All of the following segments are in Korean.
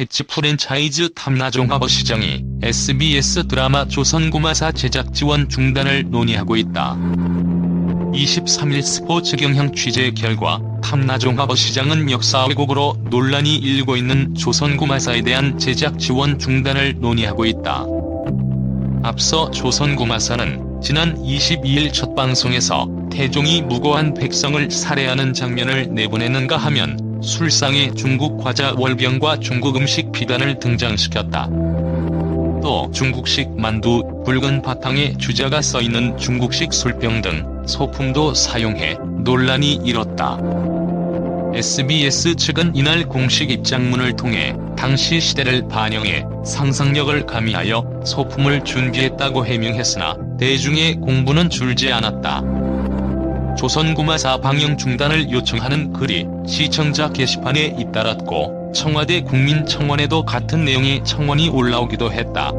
횟집 프랜차이즈 탐나종합 시장이 SBS 드라마 조선구마사 제작 지원 중단을 논의하고 있다. 23일 스포츠 경향 취재 결과 탐나종합 시장은 역사 왜곡으로 논란이 일고 있는 조선구마사에 대한 제작 지원 중단을 논의하고 있다. 앞서 조선구마사는 지난 22일 첫 방송에서 태종이 무고한 백성을 살해하는 장면을 내보내는가 하면 술상에 중국 과자 월병과 중국 음식 비단을 등장시켰다. 또 중국식 만두, 붉은 바탕에 주자가 써있는 중국식 술병 등 소품도 사용해 논란이 일었다. SBS 측은 이날 공식 입장문을 통해 당시 시대를 반영해 상상력을 가미하여 소품을 준비했다고 해명했으나 대중의 공분은 줄지 않았다. 조선구마사 방영 중단을 요청하는 글이 시청자 게시판에 잇따랐고 청와대 국민청원에도 같은 내용의 청원이 올라오기도 했다.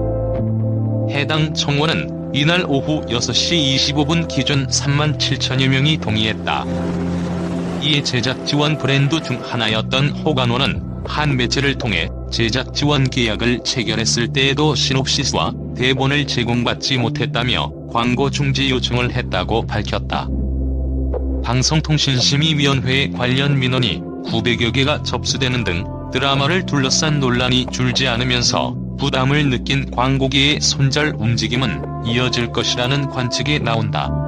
해당 청원은 이날 오후 6시 25분 기준 3만 7천여 명이 동의했다. 이에 제작 지원 브랜드 중 하나였던 호가노는 한 매체를 통해 제작 지원 계약을 체결했을 때에도 시놉시스와 대본을 제공받지 못했다며 광고 중지 요청을 했다고 밝혔다. 방송통신심의위원회에 관련 민원이 900여 개가 접수되는 등 드라마를 둘러싼 논란이 줄지 않으면서 부담을 느낀 광고계의 손절 움직임은 이어질 것이라는 관측이 나온다.